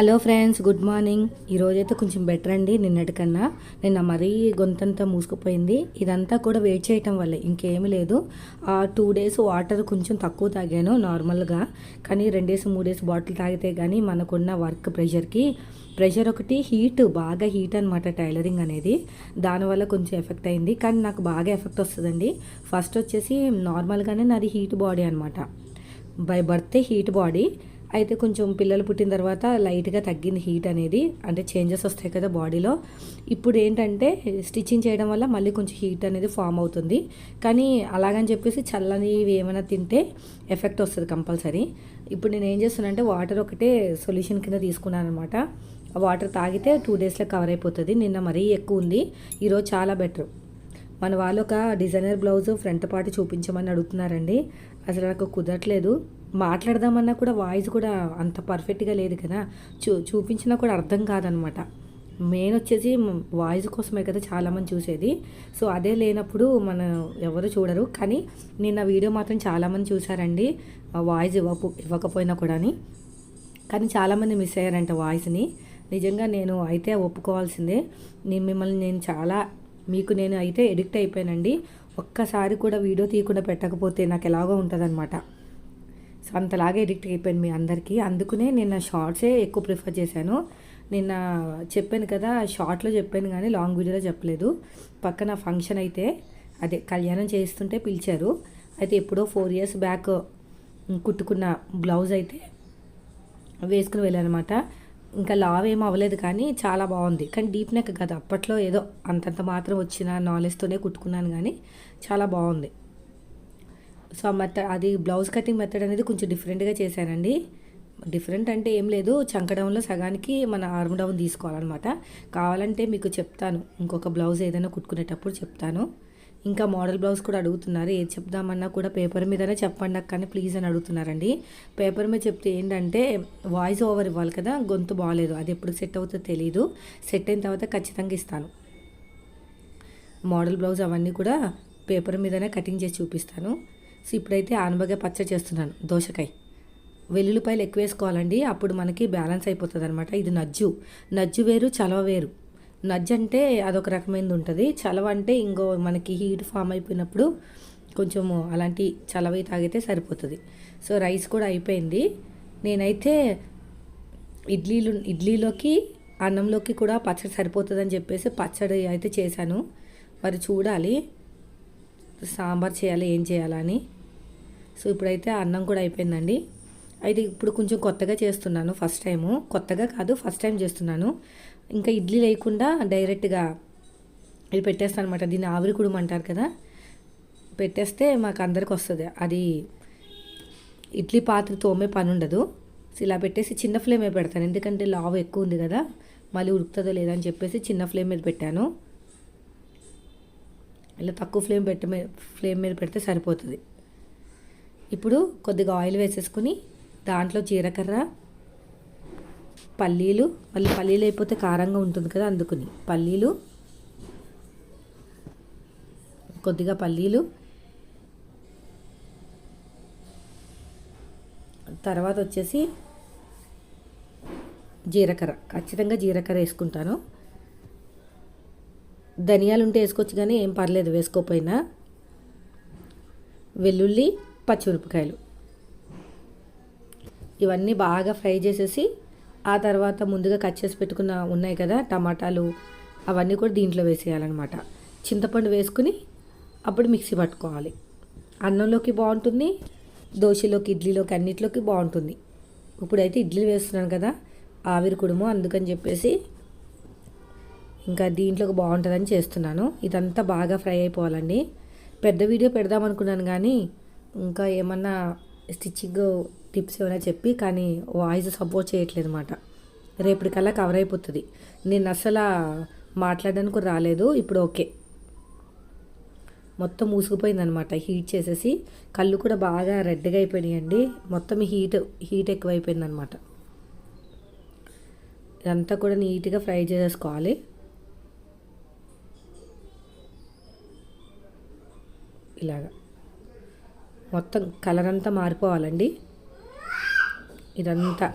Hello friends good morning. ఈరోజైతే కొంచెం better అండి నిన్నటికన్నా. నిన్న మరీ గొంతంతా మూసుకుపోయింది. ఇదంతా కూడా వెయిట్ చేయటం వల్లే ఇంకేమీ లేదు. ఆ టూ డేస్ వాటర్ కొంచెం తక్కువ తాగాను నార్మల్గా. కానీ రెండేసి మూడేసి బాటిల్ తాగితే కానీ మనకున్న వర్క్ ప్రెషర్కి ప్రెషర్ ఒకటి హీట్ బాగా హీట్ అనమాట టైలరింగ్ అనేది. దానివల్ల కొంచెం ఎఫెక్ట్ అయింది. కానీ నాకు బాగా ఎఫెక్ట్ వస్తుందండి. ఫస్ట్ వచ్చేసి నార్మల్గానే నాది హీట్ బాడీ అనమాట బై బర్త్ హీట్ బాడీ. అయితే కొంచెం పిల్లలు పుట్టిన తర్వాత లైట్గా తగ్గింది హీట్ అనేది. అంటే చేంజెస్ వస్తాయి కదా బాడీలో. ఇప్పుడు ఏంటంటే స్టిచ్చింగ్ చేయడం వల్ల మళ్ళీ కొంచెం హీట్ అనేది ఫామ్ అవుతుంది. కానీ అలాగని చెప్పేసి చల్లని ఏమైనా తింటే ఎఫెక్ట్ వస్తుంది కంపల్సరీ. ఇప్పుడు నేను ఏం చేస్తున్నానంటే వాటర్ ఒకటే సొల్యూషన్ కింద తీసుకున్నాను అనమాట వాటర్ తాగితే టూ డేస్లో కవర్ అయిపోతుంది. నిన్న మరీ ఎక్కువ ఉంది. ఈరోజు చాలా బెటర్. మన వాళ్ళు ఒక డిజైనర్ బ్లౌజ్ ఫ్రంట్ పార్ట్ చూపించమని అడుగుతున్నారండి. అసలు నాకు కుదరట్లేదు. మాట్లాడదామన్నా కూడా వాయిస్ కూడా అంత పర్ఫెక్ట్గా లేదు కదా. చూ చూపించినా కూడా అర్థం కాదనమాట. మెయిన్ వచ్చేసి వాయిస్ కోసమే కదా చాలామంది చూసేది. సో అదే లేనప్పుడు మన ఎవరు చూడరు. కానీ నిన్న వీడియో మాత్రం చాలామంది చూసారండి. వాయిస్ ఇవ్వక ఇవ్వకపోయినా కూడాని. కానీ చాలామంది మిస్ అయ్యారంట వాయిస్ని. నిజంగా నేను అయితే ఒప్పుకోవాల్సిందే. నేను మిమ్మల్ని నేను చాలా మీకు నేను అయితే ఎడిక్ట్ అయిపోయానండి. ఒక్కసారి కూడా వీడియో తీయకుండా పెట్టకపోతే నాకు ఎలాగో ఉంటుందన్నమాట అంతలాగా ఎడిక్ట్ అయిపోయాను మీ అందరికీ. అందుకనే నిన్న షార్ట్సే ఎక్కువ ప్రిఫర్ చేశాను. నిన్న చెప్పాను కదా షార్ట్లో చెప్పాను కానీ లాంగ్ వీడియోలో చెప్పలేదు. పక్కన ఫంక్షన్ అయితే అదే కళ్యాణం చేస్తుంటే పిలిచారు. అయితే ఎప్పుడో ఫోర్ ఇయర్స్ బ్యాక్ కుట్టుకున్న బ్లౌజ్ అయితే వేసుకుని వెళ్ళానమాట. ఇంకా లావ్ ఏం అవ్వలేదు కానీ చాలా బాగుంది. కానీ డీప్ నెక్ కదా అప్పట్లో ఏదో అంతంత మాత్రం వచ్చిన నాలెడ్జ్తోనే కుట్టుకున్నాను కానీ చాలా బాగుంది. సో ఆ మెథడ్ అది బ్లౌజ్ కటింగ్ మెథడ్ అనేది కొంచెం డిఫరెంట్గా చేశానండి. డిఫరెంట్ అంటే ఏం లేదు. చంకడంలో సగానికి మన ఆర్మ్ డౌన్ తీసుకోవాలన్నమాట. కావాలంటే మీకు చెప్తాను. ఇంకొక బ్లౌజ్ ఏదైనా కుట్టుకునేటప్పుడు చెప్తాను. ఇంకా మోడల్ బ్లౌజ్ కూడా అడుగుతున్నారు. ఏది చెప్దామన్నా కూడా పేపర్ మీదనే చెప్పండి కానీ ప్లీజ్ అని అడుగుతున్నారండి. పేపర్ మీద చెప్తే ఏంటంటే వాయిస్ ఓవర్ ఇవ్వాలి కదా గొంతు బాగాలేదు అది ఎప్పుడు సెట్ అవుతుందో తెలియదు సెట్ అయిన తర్వాత ఖచ్చితంగా ఇస్తాను. మోడల్ బ్లౌజ్ అవన్నీ కూడా పేపర్ మీదనే కటింగ్ చేసి చూపిస్తాను. సో ఇప్పుడైతే ఆనబగా పచ్చడి చేస్తున్నాను దోసకాయ. వెల్లుల్లిపాయలు ఎక్కువ వేసుకోవాలండి అప్పుడు మనకి బ్యాలెన్స్ అయిపోతుంది అనమాట ఇది నజ్జు. నజ్జు వేరు చలవ వేరు. నజ్జు అంటే అదొక రకమైనది ఉంటుంది. చలవ అంటే ఇంకో మనకి హీట్ ఫామ్ అయిపోయినప్పుడు కొంచెము అలాంటి చలవై తాగితే సరిపోతుంది. సో రైస్ కూడా అయిపోయింది. నేనైతే ఇడ్లీలు ఇడ్లీలోకి అన్నంలోకి కూడా పచ్చడి సరిపోతుందని చెప్పేసి పచ్చడి అయితే చేశాను. మరి చూడాలి. సాంబార్ చేయాలి ఏం చేయాలని సో ఇప్పుడైతే అన్నం కూడా అయిపోయిందండి. అయితే ఇప్పుడు కొంచెం కొత్తగా చేస్తున్నాను ఫస్ట్ టైము. కొత్తగా కాదు ఫస్ట్ టైం చేస్తున్నాను. ఇంకా ఇడ్లీ లేకుండా డైరెక్ట్గా ఇది పెట్టేస్తాను అనమాట దీన్ని ఆవిరి కుడుము అంటారు కదా. పెట్టేస్తే మాకు అందరికి వస్తుంది. అది ఇడ్లీ పాత్ర తోమే పని ఉండదు. సో ఇలా పెట్టేసి చిన్న ఫ్లేమే పెడతాను. ఎందుకంటే లావు ఎక్కువ ఉంది కదా. మళ్ళీ ఉడుకుతుందో లేదని చెప్పేసి చిన్న ఫ్లేమ్ మీద పెట్టాను. ఇలా తక్కువ ఫ్లేమ్ పెట్ట ఫ్లేమ్ మీద పెడితే సరిపోతుంది. ఇప్పుడు కొద్దిగా ఆయిల్ వేసేసుకుని దాంట్లో జీలకర్ర పల్లీలు మళ్ళీ పల్లీలు అయిపోతే కారంగా ఉంటుంది కదా అందుకుని పల్లీలు కొద్దిగా పల్లీలు తర్వాత వచ్చేసి జీలకర్ర. ఖచ్చితంగా జీలకర్ర వేసుకుంటాను. ధనియాలు ఉంటే వేసుకోవచ్చు కానీ ఏం పర్లేదు వేసుకోకపోయినా. వెల్లుల్లి పచ్చిమిరపకాయలు. ఇవన్నీ బాగా ఫ్రై చేసేసి ఆ తర్వాత ముందుగా కట్ చేసి పెట్టుకున్న ఉన్నాయి కదా టమాటాలు అవన్నీ కూడా దీంట్లో వేసేయాలన్నమాట. చింతపండు వేసుకుని అప్పుడు మిక్సీ పట్టుకోవాలి. అన్నంలోకి బాగుంటుంది దోశలోకి ఇడ్లీలోకి అన్నిటిలోకి బాగుంటుంది. ఇప్పుడైతే ఇడ్లీ వేస్తున్నాను కదా ఆవిరి కుడుము అందుకని చెప్పేసి ఇంకా దీంట్లోకి బాగుంటుందని చేస్తున్నాను. ఇదంతా బాగా ఫ్రై అయిపోవాలండి. పెద్ద వీడియో పెడదాం అనుకున్నాను కానీ ఇంకా ఏమన్నా స్టిచ్చింగ్ టిప్స్ ఏమైనా చెప్పి కానీ వాయిస్ సపోర్ట్ చేయట్లేదు అనమాట రేపటికల్లా కవర్ అయిపోతుంది. నేను అసలు మాట్లాడడానికి రాలేదు. ఇప్పుడు ఓకే. మొత్తం మూసుకుపోయిందనమాట హీట్ చేసేసి కళ్ళు కూడా బాగా రెడ్గా అయిపోయినాయండి. మొత్తం హీట్ హీట్ ఎక్కువైపోయిందనమాట ఇదంతా కూడా నీట్గా ఫ్రై చేసేసుకోవాలి. ఇలాగా. మొత్తం కలర్ అంతా మారిపోవాలండి. ఇదంతా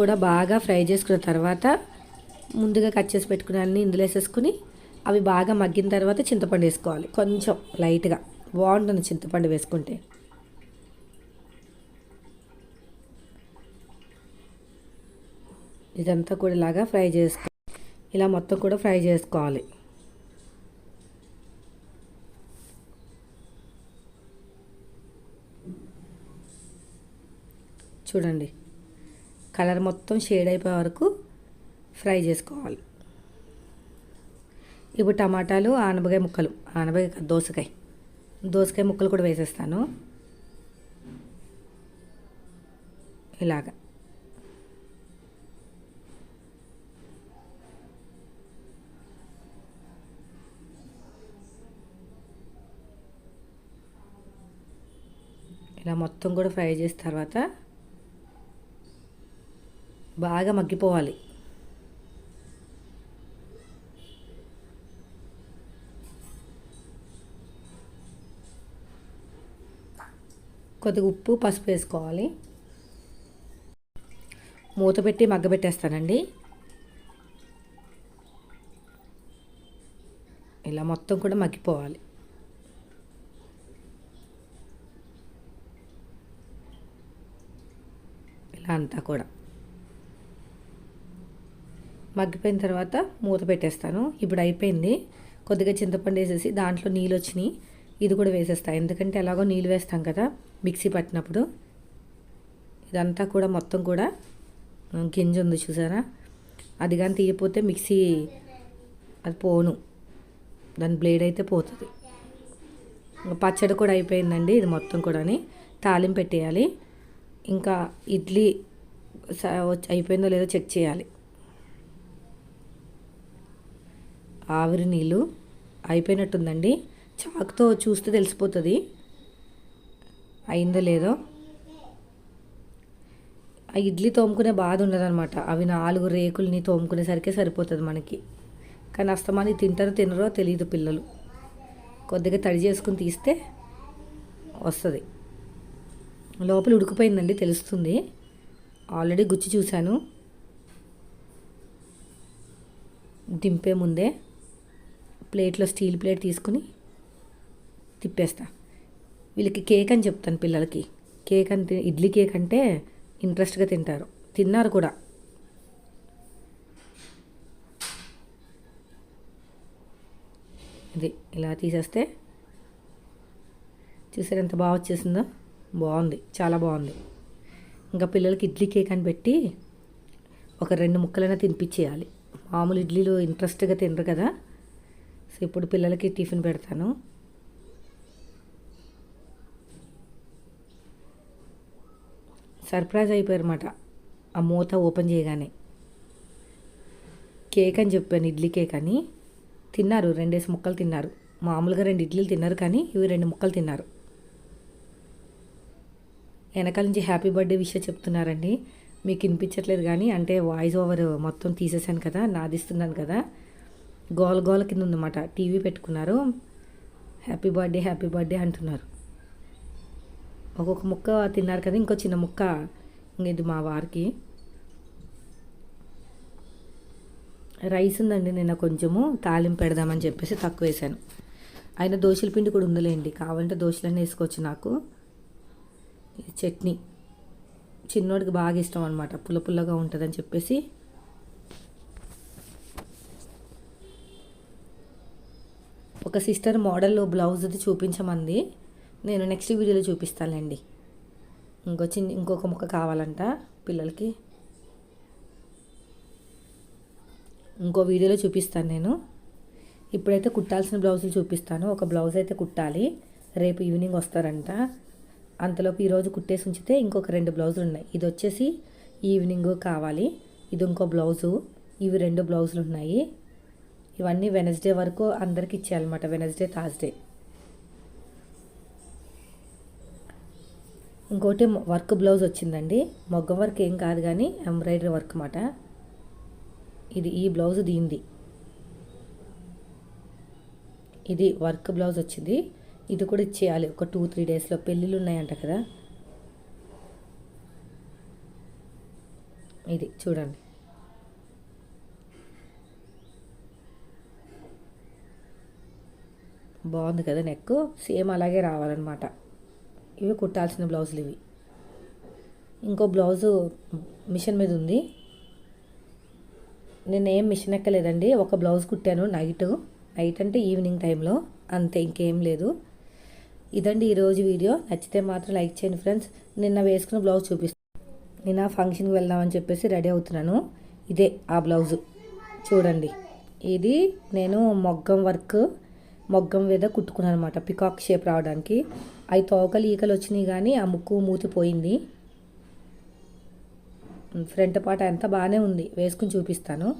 కూడా బాగా ఫ్రై చేసుకున్న తర్వాత ముందుగా కట్ చేసి పెట్టుకున్నాన్ని ఇందులో వేసేసుకుని అవి బాగా మగ్గిన తర్వాత చింతపండు వేసుకోవాలి. కొంచెం లైట్గా బాగుంటుంది చింతపండు వేసుకుంటే. ఇదంతా కూడా ఇలాగా ఫ్రై చేసుకో ఇలా మొత్తం కూడా ఫ్రై చేసుకోవాలి. చూడండి. కలర్ మొత్తం షేడ్ అయిపోయే వరకు ఫ్రై చేసుకోవాలి. ఇప్పుడు టమాటాలు ఆనపకాయ ముక్కలు. ఆనపకాయ దోసకాయ. దోసకాయ ముక్కలు కూడా వేసేస్తాను. ఇలాగా. ఇలా మొత్తం కూడా ఫ్రై చేసిన తర్వాత బాగా మగ్గిపోవాలి. కొద్దిగా ఉప్పు పసుపు వేసుకోవాలి. మూత పెట్టి మగ్గబెట్టేస్తానండి. ఇలా మొత్తం కూడా మగ్గిపోవాలి. ఇలా అంతా కూడా. మగ్గిపోయిన తర్వాత మూత పెట్టేస్తాను. ఇప్పుడు అయిపోయింది. కొద్దిగా చింతపండు వేసేసి దాంట్లో నీళ్ళు వచ్చినాయి. ఇది కూడా వేసేస్తాను ఎందుకంటే ఎలాగో నీళ్ళు వేస్తాం కదా మిక్సీ పట్టినప్పుడు. ఇదంతా కూడా మొత్తం కూడా గింజ ఉంది చూసారా? అది కానీ తీయపోతే మిక్సీ అది పోను. దాని బ్లేడ్ అయితే పోతుంది. పచ్చడి కూడా అయిపోయిందండి ఇది మొత్తం కూడాని. తాలింపు పెట్టేయాలి. ఇంకా ఇడ్లీ స- అయిపోయిందో లేదో చెక్ చేయాలి. ఆవిరి నీళ్ళు అయిపోయినట్టుందండి. చాకుతో చూస్తే తెలిసిపోతుంది. అయిందో లేదో. ఆ ఇడ్లీ తోముకునే బాధ ఉండదనమాట అవి నాలుగు రేకుల్ని తోముకునేసరికి సరిపోతుంది మనకి. కానీ అస్తమాని తింటారో తినరో తెలియదు పిల్లలు. కొద్దిగా తడి చేసుకుని తీస్తే వస్తుంది. లోపల ఉడికిపోయిందండి తెలుస్తుంది. ఆల్రెడీ గుచ్చి చూశాను. దింపే ముందే. ప్లేట్లో స్టీల్ ప్లేట్ తీసుకుని తిప్పేస్తా. వీళ్ళకి కేక్ అని చెప్తాను పిల్లలకి. కేక్ అంటే ఇడ్లీ కేక్ అంటే ఇంట్రెస్ట్గా తింటారు. తిన్నారు కూడా. ఇది ఇలా తీసేస్తే చూసారు ఎంత బాగా వచ్చేసిందో? బాగుంది. చాలా బాగుంది. ఇంకా పిల్లలకి ఇడ్లీ కేక్ అని పెట్టి ఒక రెండు ముక్కలైనా తినిపించేయాలి మామూలు ఇడ్లీలు ఇంట్రెస్ట్గా తినరు కదా. సో ఇప్పుడు పిల్లలకి టిఫిన్ పెడతాను. సర్ప్రైజ్ అయిపోయారన్నమాట. ఆ మూత ఓపెన్ చేయగానే. కేక్ అని చెప్పాను ఇడ్లీ కేక్ అని. తిన్నారు రెండేసి ముక్కలు తిన్నారు. మామూలుగా రెండు ఇడ్లీలు తిన్నారు కానీ ఇవి రెండు ముక్కలు తిన్నారు. వెనకాల నుంచి హ్యాపీ బర్త్డే విషయం చెప్తున్నారండి. మీకు వినిపించట్లేదు కానీ అంటే వాయిస్ ఓవర్ మొత్తం తీసేసాను కదా నాదిస్తున్నాను కదా. గోల గోల కింద ఉందన్నమాట టీవీ పెట్టుకున్నారు. హ్యాపీ బర్త్డే హ్యాపీ బర్త్డే అంటున్నారు. ఒక్కొక్క ముక్క తిన్నారు కదా ఇంకో చిన్న ముక్క ఇది మా వారికి. రైస్ ఉందండి నిన్న కొంచెము తాలింపు పెడదామని చెప్పేసి తక్కువ వేసాను అయినా దోశల పిండి కూడా ఉందిలేండి కావాలంటే దోశలన్నీ వేసుకోవచ్చు నాకు. చట్నీ. చిన్నోడికి బాగా ఇష్టం అనమాట పుల్ల పుల్లగా ఉంటుందని చెప్పేసి ఒక సిస్టర్ మోడల్ బ్లౌజ్ది చూపించమంది. నేను నెక్స్ట్ వీడియోలో చూపిస్తానండి ఇంకో చిన్న ఇంకొక ముక్క కావాలంట పిల్లలకి. ఇంకో వీడియోలో చూపిస్తాను నేను. ఇప్పుడైతే కుట్టాల్సిన బ్లౌజులు చూపిస్తాను. ఒక బ్లౌజ్ అయితే కుట్టాలి. రేపు ఈవినింగ్ వస్తారంట. అంతలోపు ఈరోజు కుట్టేసి ఉంచితే ఇంకొక రెండు బ్లౌజులు ఉన్నాయి. ఇది వచ్చేసి ఈవినింగ్ కావాలి. ఇది ఇంకో బ్లౌజు. ఇవి రెండు బ్లౌజులు ఉన్నాయి. ఇవన్నీ వెనస్డే వరకు అందరికి ఇచ్చేయాలన్నమాట. వెనస్డే థర్స్డే ఇంకోటి వర్క్ బ్లౌజ్ వచ్చిందండి. మొగ్గ వర్క్ ఏం కాదు కానీ ఎంబ్రాయిడరీ వర్క్ అన్నమాట ఇది ఈ బ్లౌజ్ దీంది ఇది వర్క్ బ్లౌజ్ వచ్చింది. ఇది కూడా ఇచ్చేయాలి. ఒక టూ త్రీ డేస్లో పెళ్ళిళ్ళు ఉన్నాయంట కదా. ఇది చూడండి. బాగుంది కదా నెక్. సేమ్ అలాగే రావాలన్నమాట. ఇవి కుట్టాల్సిన బ్లౌజులు ఇవి. ఇంకో బ్లౌజు మిషన్ మీద ఉంది. నేను ఏం మిషన్ ఎక్కలేదండి. ఒక బ్లౌజ్ కుట్టాను నైట్. నైట్ అంటే ఈవినింగ్ టైంలో. అంతే ఇంకేం లేదు. ఇదండి ఈరోజు వీడియో. నచ్చితే మాత్రం లైక్ చేయండి ఫ్రెండ్స్. నిన్న వేసుకున్న బ్లౌజ్ చూపిస్తాను నిన్న ఫంక్షన్కి వెళ్దామని చెప్పేసి రెడీ అవుతున్నాను. ఇదే ఆ బ్లౌజు. చూడండి. ఇది నేను మొగ్గం వర్క్ మొగ్గం మీద కుట్టుకున్నాను అనమాట పికాక్ షేప్ రావడానికి. అవి తోకలు ఈకలు వచ్చినాయి కానీ ఆ ముక్కు మూతి పోయింది. ఫ్రంట్ పాట అంతా బాగానే ఉంది. వేసుకుని చూపిస్తాను.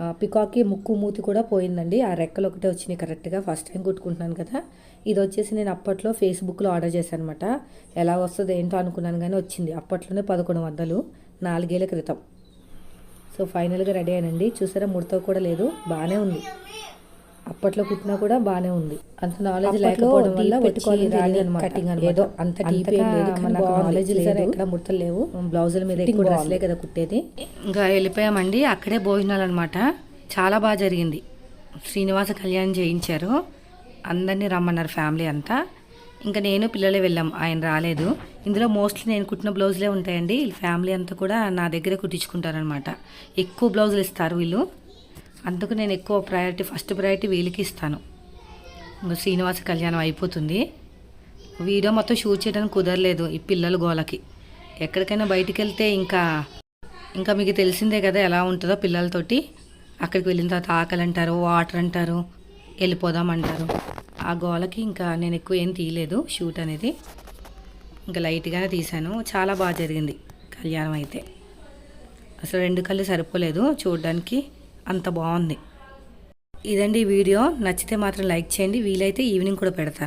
ఆ, పికాక్కి ముక్కు మూతి కూడా పోయిందండి. ఆ రెక్కలు ఒకటే వచ్చినాయి కరెక్ట్గా ఫస్ట్ టైం కుట్టుకుంటున్నాను కదా. ఇది వచ్చేసి నేను అప్పట్లో ఫేస్బుక్లో ఆర్డర్ చేశాను అనమాట ఎలా వస్తుందో ఏంటో అనుకున్నాను కానీ వచ్చింది. అప్పట్లోనే పదకొండు వందలు నాలుగేళ్ళ క్రితం. సో ఫైనల్గా రెడీ అయినండి. చూసారా ముడత కూడా లేదు. బాగానే ఉంది. అప్పట్లో కుట్టినా కూడా బాగానే ఉంది. అంత నాలెడ్జ్ లేకపోవడం వల్ల పెట్టుకోవాలి కటింగ్ ఏదో అంత డీప్ లేదు నాలెడ్జ్ లేదు. ఎక్కడ ముడతలు లేవు. బ్లౌజుల మీద ఎక్కువ డ్రెస్లే కదా కుట్టేది. ఇంకా వెళ్ళిపోయామండి. అక్కడే భోజనాలు అనమాట చాలా బాగా జరిగింది. శ్రీనివాస కళ్యాణం చేయించారు. అందరినీ రమ్మన్నారు ఫ్యామిలీ అంతా. ఇంకా నేను పిల్లలే వెళ్ళాం. ఆయన రాలేదు. ఇందులో మోస్ట్లీ నేను కుట్టిన బ్లౌజులే ఉంటాయండి. వీళ్ళ ఫ్యామిలీ అంతా కూడా నా దగ్గర కుట్టించుకుంటారనమాట ఎక్కువ బ్లౌజులు ఇస్తారు వీళ్ళు. అందుకు నేను ఎక్కువ ప్రయారిటీ ఫస్ట్ ప్రయారిటీ వీళ్ళకి ఇస్తాను. ఇంకా శ్రీనివాస కళ్యాణం అయిపోతుంది. వీడియో మొత్తం షూట్ చేయడానికి కుదరలేదు ఈ పిల్లల గోలకి. ఎక్కడికైనా బయటికి వెళ్తే ఇంకా ఇంకా మీకు తెలిసిందే కదా ఎలా ఉంటుందో పిల్లలతోటి. అక్కడికి వెళ్ళిన తర్వాత ఆకలి అంటారు వాటర్ అంటారు వెళ్ళిపోదాం అంటారు. ఆ గోలకి ఇంకా నేను ఎక్కువ ఏం తీయలేదు షూట్ అనేది. ఇంకా లైట్గానే తీశాను. చాలా బాగా జరిగింది కళ్యాణం అయితే. అసలు రెండు కళ్ళు సరిపోలేదు చూడడానికి. అంత బాగుంది. ఇదండి ఈ వీడియో. నచ్చితే మాత్రం లైక్ చేయండి. వీలైతే ఈవినింగ్ కూడా పెడతాను.